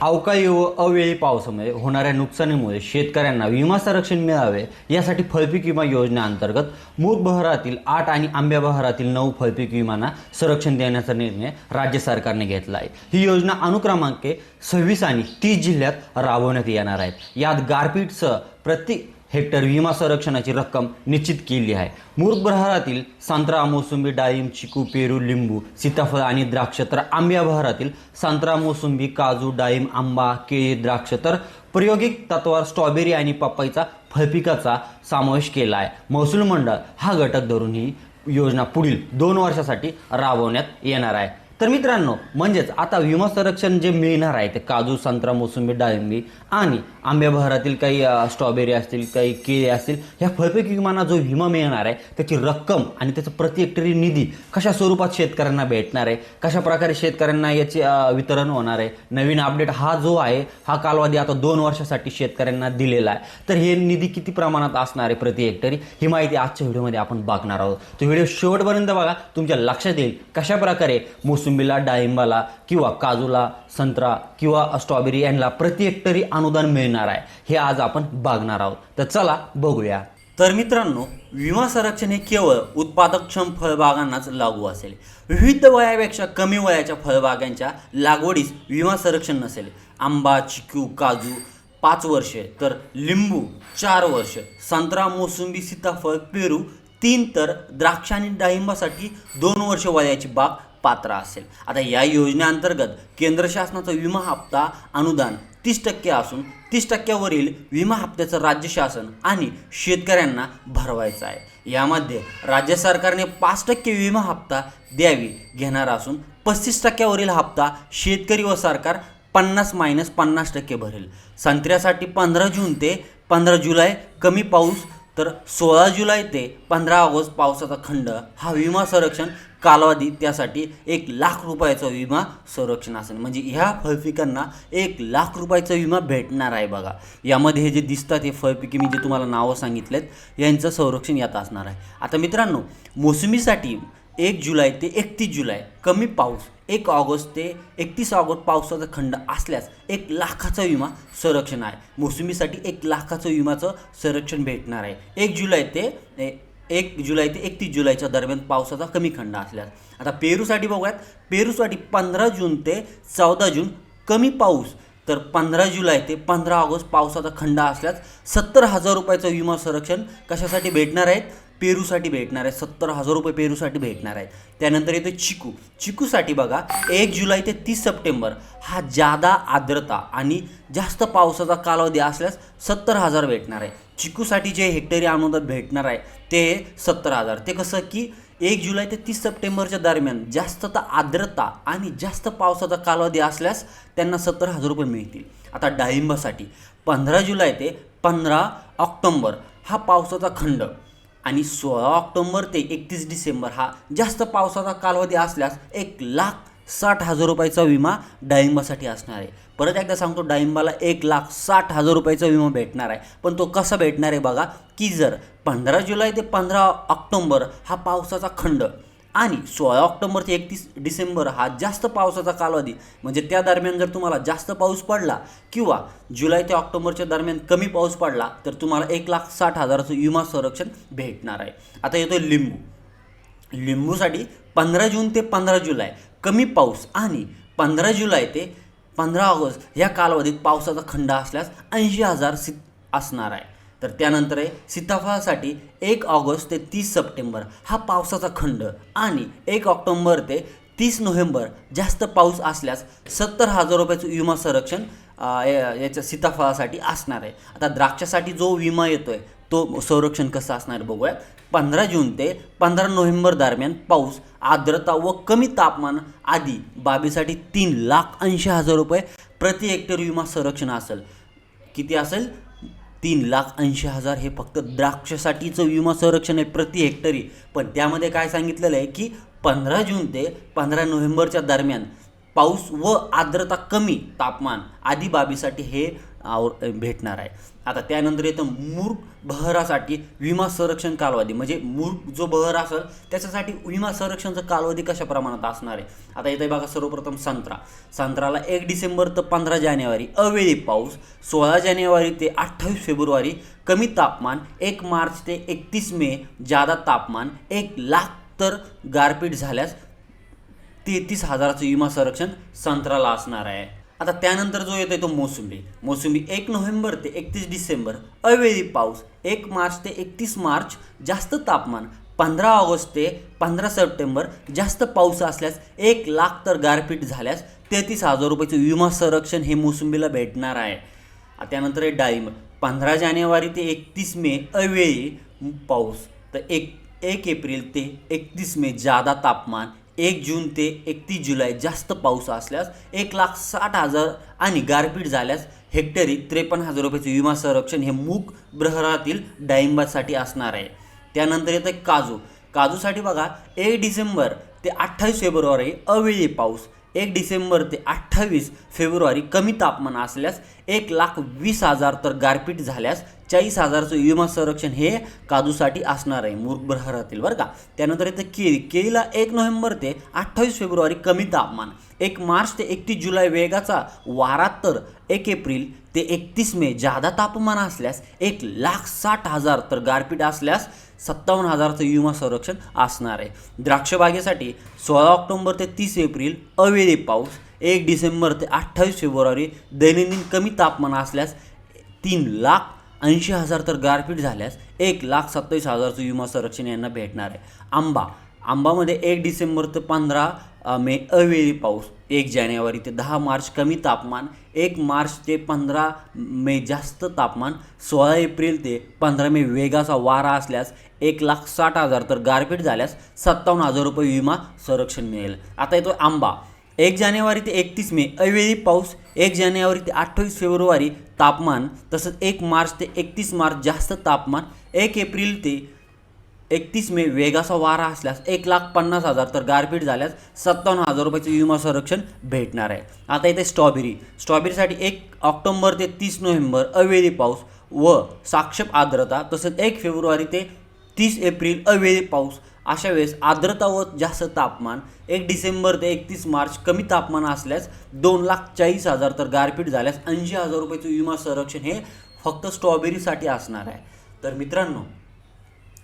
अवकाळी व अवेळी पावसामुळे होणाऱ्या नुकसानीमुळे शेतकऱ्यांना विमा संरक्षण मिळावे यासाठी फळपीक विमा योजनेअंतर्गत मूग बहरातील आठ आणि आंब्या बहरातील नऊ फळपीक विमांना संरक्षण देण्याचा निर्णय राज्य सरकारने घेतला आहे ही योजना अनुक्रमांके सव्वीस आणि तीस जिल्ह्यात राबवण्यात येणार आहेत यात गारपीटसह प्रति हेक्टर विमा संरक्षणाची रक्कम निश्चित केली आहे. मूर्ख बहारातील संत्रा मोसंबी डाळिंब चिकू पेरू लिंबू सीताफळ आणि द्राक्ष तर आंब्या बहारातील संत्रा मोसंबी काजू डाळिंब आंबा केळी द्राक्ष तर प्रायोगिक तत्वावर स्ट्रॉबेरी आणि पपईचा फळपिकाचा समावेश केला आहे. महसूल मंडळ हा घटक धरून ही योजना पुढील दोन वर्षासाठी राबवण्यात येणार आहे. तर मित्रांनो म्हणजेच आता विमा संरक्षण जे मिळणार आहे ते काजू संत्रा मोसंबी डाळिंबी आणि आंब्या बहारातील काही स्ट्रॉबेरी असतील काही केळी असतील ह्या फळपैकी विमाना जो विमा मिळणार आहे त्याची रक्कम आणि त्याचं प्रति हेक्टरी निधी कशा स्वरूपात शेतकऱ्यांना भेटणार आहे कशा प्रकारे शेतकऱ्यांना याचे वितरण होणार आहे नवीन अपडेट हा जो आहे हा कालावधी आता दोन वर्षासाठी शेतकऱ्यांना दिलेला आहे. तर हे निधी किती प्रमाणात असणार आहे प्रति हेक्टरी ही माहिती आजच्या व्हिडिओमध्ये आपण बघणार आहोत. तो व्हिडिओ शेवटपर्यंत बघा तुमच्या लक्षात येईल कशा प्रकारे मोसंबीला डाळिंबाला किंवा काजूला संत्रा किंवा स्ट्रॉबेरी यांना प्रति हेक्टरी अनुदान मिळणार आहे. हे आज आपण बघणार आहोत. तर चला बघूया. तर मित्रांनो विमा संरक्षण हे केवळ उत्पादकक्षम फळबागांनाच लागू असेल. विविध वयापेक्षा कमी वयाच्या फळबागांच्या लागवडीस विमा संरक्षण नसेल. आंबा चिकू काजू पाच वर्षे तर लिंबू चार वर्ष संत्रा मोसंबी सीताफळ पेरू तीन तर द्राक्ष आणि डाळिंबासाठी दोन वर्ष वयाची बाग पात्र असेल. आता या योजनेअंतर्गत केंद्र शासनाचा विमा हप्ता अनुदान तीस टक्के असून तीस टक्क्यावरील विमा हप्त्याचं राज्य शासन आणि शेतकऱ्यांना भरवायचं आहे. यामध्ये राज्य सरकारने पाच टक्के विमा हप्ता द्यावी घेणार असून पस्तीस टक्क्यावरील हप्ता शेतकरी व सरकार पन्नास मायनस पन्नास टक्के भरेल. संत्र्यासाठी पंधरा जून ते पंधरा जुलै कमी पाऊस तर सोळा जुलै ते पंधरा ऑगस्ट पावसाचा खंड हा विमा संरक्षण कालावधी त्यासाठी एक लाख रुपयाचा विमा संरक्षण असेल. म्हणजे ह्या फळपिकांना एक लाख रुपयाचा विमा भेटणार आहे बघा. यामध्ये हे जे दिसतात हे फळपिके मी जे तुम्हाला नावं सांगितलेत यांचं संरक्षण यात असणार आहे. आता मित्रांनो मोसमीसाठी एक जुलै ते एकतीस जुलै कमी पाऊस एक ऑगस्ट ते एकतीस ऑगस्ट पावसाचा खंड असल्यास एक लाखाचा विमा संरक्षण आहे. मोसमीसाठी एक लाखाचं विमाचं संरक्षण भेटणार आहे. एक जुलै ते एक जुलै ते एकतीस जुलैच्या दरम्यान पावसाचा कमी खंड असल्यास आता पेरूसाठी बघूयात. पेरूसाठी पंधरा जून ते चौदा जून कमी पाऊस तर पंधरा जुलै ते पंधरा ऑगस्ट पावसाचा खंड असल्यास सत्तर हजार रुपयाचं विमा संरक्षण कशासाठी भेटणार आहेत पेरूसाठी भेटणार आहे. सत्तर हजार रुपये पेरूसाठी भेटणार आहेत. त्यानंतर येतो चिकू. चिकूसाठी बघा एक जुलै ते तीस सप्टेंबर हा जादा आर्द्रता आणि जास्त पावसाचा कालावधी असल्यास सत्तर हजार भेटणार आहे. चिकूसाठी जे हेक्टरी अनुदान भेटणार आहे ते सत्तर हजार. ते कसं की एक जुलै ते तीस सप्टेंबरच्या दरम्यान जास्त तर आर्द्रता आणि जास्त पावसाचा कालावधी असल्यास त्यांना सत्तर हजार रुपये मिळतील. आता डाळिंबासाठी पंधरा जुलै ते पंधरा ऑक्टोंबर हा पावसाचा खंड आणि सोळा ऑक्टोंबर ते एकतीस डिसेंबर हा जास्त पावसाचा कालावधी असल्यास एक लाख साठ हजार रुपयाचा विमा डाळिंबासाठी असणार आहे. परत एकदा सांगतो डाळिंबाला एक लाख साठ हजार रुपयाचा विमा भेटणार आहे. पण तो कसा भेटणार आहे बघा की जर पंधरा जुलै ते पंधरा ऑक्टोंबर हा पावसाचा खंड आणि सोळा ऑक्टोबर ते एकतीस डिसेंबर हा जास्त पावसाचा कालावधी म्हणजे त्या दरम्यान जर तुम्हाला जास्त पाऊस पडला किंवा जुलै ते ऑक्टोबरच्या दरम्यान कमी पाऊस पडला तर तुम्हाला एक लाख साठ हजाराचं विमा संरक्षण भेटणार आहे. आता येतो लिंबू. लिंबूसाठी पंधरा जून ते पंधरा जुलै. कमी पाऊस आणि पंधरा जुलै ते पंधरा ऑगस्ट या कालावधीत पावसाचा खंड असल्यास ऐंशी हजार सी असणार आहे. तर त्यानंतर आहे सीताफळासाठी एक ऑगस्ट ते तीस सप्टेंबर हा पावसाचा खंड आणि एक ऑक्टोंबर ते तीस नोव्हेंबर जास्त पाऊस असल्यास सत्तर हजार रुपयाचं विमा संरक्षण याच्या सीताफळासाठी असणार आहे. आता द्राक्षासाठी जो विमा येतो आहे तो संरक्षण कसं असणार आहे बघूया. पंधरा जून ते पंधरा नोव्हेंबर दरम्यान पाऊस आर्द्रता व कमी तापमान आदी बाबीसाठी तीन लाख ऐंशी हजार रुपये प्रति हेक्टर विमा संरक्षण असेल. किती असेल? तीन लाख ऐंशी हजार हे फक्त द्राक्षासाठीचं विमा संरक्षण आहे प्रति हेक्टरी. पण त्यामध्ये काय सांगितलेलं आहे की पंधरा जून ते पंधरा नोव्हेंबरच्या दरम्यान पाऊस व आर्द्रता कमी तापमान आदी बाबीसाठी हे आव भेटणार आहे. आता त्यानंतर येतं मूर्ख बहरासाठी विमा संरक्षण कालावधी म्हणजे मूर्ख जो बहर असेल त्याच्यासाठी विमा संरक्षणचा कालावधी कशा प्रमाणात असणार आहे? आता येतं बघा सर्वप्रथम संत्रा. संत्र्याला एक डिसेंबर ते पंधरा जानेवारी अवेळी पाऊस. सोळा जानेवारी ते अठ्ठावीस फेब्रुवारी कमी तापमान एक मार्च ते एकतीस मे जादा तापमान एक लाख तर गारपीट झाल्यास तेहतीस हजाराचं विमा संरक्षण संत्र्याला असणार आहे. आता त्यानंतर जो येतो तो मोसंबी. मोसंबी एक नोव्हेंबर ते एकतीस डिसेंबर अवेळी पाऊस एक मार्च ते एकतीस मार्च जास्त तापमान पंधरा ऑगस्ट ते पंधरा सप्टेंबर जास्त पाऊस असल्यास एक लाख तर गारपीट झाल्यास तेहतीस हजार रुपयाचं विमा संरक्षण हे मोसंबीला भेटणार आहे. त्यानंतर आहे डाळिंब. पंधरा जानेवारी ते एकतीस मे अवेळी पाऊस. तर एक एक एप्रिल ते एकतीस मे जादा तापमान एक जून ते एकतीस जुलै जास्त पाऊस असल्यास एक लाख साठ हजार आणि गारपीट झाल्यास हेक्टरी त्रेपन्न हजार रुपयाचे विमा संरक्षण हे मूग ब्रहरातील डाळिंबासाठी असणार आहे. त्यानंतर येतं काजू. काजूसाठी बघा एक डिसेंबर ते अठ्ठावीस फेब्रुवारी अवेळी पाऊस. एक डिसेंबर ते अठ्ठावीस फेब्रुवारी कमी तापमान असल्यास एक लाख वीस हजार तर गारपीट झाल्यास चाळीस हजारचं विमा संरक्षण हे काजूसाठी असणार आहे मूर्ख बरं का. त्यानंतर येतं केळी. केळीला एक नोव्हेंबर ते अठ्ठावीस फेब्रुवारी कमी तापमान. एक मार्च ते एकतीस जुलै वेगाचा वारा तर एक एप्रिल ते एकतीस मे जादा तापमान असल्यास एक लाख साठ हजार तर गारपीट असल्यास सत्तावन्न हजारचं विमा संरक्षण असणार आहे. द्राक्षबागेसाठी सोळा ऑक्टोबर ते तीस एप्रिल अवेळी पाऊस एक डिसेंबर ते अठ्ठावीस फेब्रुवारी दैनंदिन कमी तापमान असल्यास तीन लाख ऐंशी हजार तर गारपीट झाल्यास एक लाख सत्तावीस हजारचं विमा संरक्षण यांना भेटणार आहे. आंबा. आंबामध्ये एक डिसेंबर ते पंधरा मे अवेळी पाऊस. एक जानेवारी ते दहा मार्च कमी तापमान. एक मार्च ते पंधरा मे जास्त तापमान. सोळा एप्रिल ते पंधरा मे वेगाचा वारा असल्यास एक लाख साठ हजार तर गारपीट झाल्यास सत्तावन्न हजार रुपये विमा संरक्षण मिळेल. आता येतो आंबा. एक जानेवारी ते एकतीस मे अवेळी पाऊस. एक जानेवारी ते अठ्ठावीस फेब्रुवारी तापमान. तसंच एक मार्च ते एकतीस मार्च जास्त तापमान. एक एप्रिल ते एकतीस मे वेगाचा वारा असल्यास एक लाख पन्नास हजार तर गारपीट झाल्यास सत्तावन्न हजार रुपयाचं विमा संरक्षण भेटणार आहे. आता इथे स्ट्रॉबेरी. स्ट्रॉबेरीसाठी एक ऑक्टोंबर ते तीस नोव्हेंबर अवेळी पाऊस व साक्षप आर्द्रता. तसंच एक फेब्रुवारी ते तीस एप्रिल अवेळी पाऊस. अशा वेळेस आर्द्रता व जास्त तापमान एक डिसेंबर ते एकतीस मार्च कमी तापमान असल्यास दोन लाख चाळीस हजार तर गारपीट झाल्यास ऐंशी हजार रुपयाचं विमा संरक्षण हे फक्त स्ट्रॉबेरीसाठी असणार आहे. तर मित्रांनो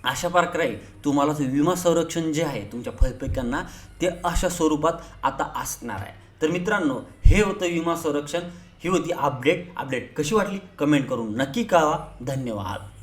अशा प्रकारे तुम्हाला विमा संरक्षण जे आहे तुमच्या फळपिकांना ते अशा स्वरूपात आता असणार आहे. तर मित्रांनो हे होतं विमा संरक्षण. ही होती अपडेट. अपडेट कशी वाटली? कमेंट करून नक्की कळवा. धन्यवाद.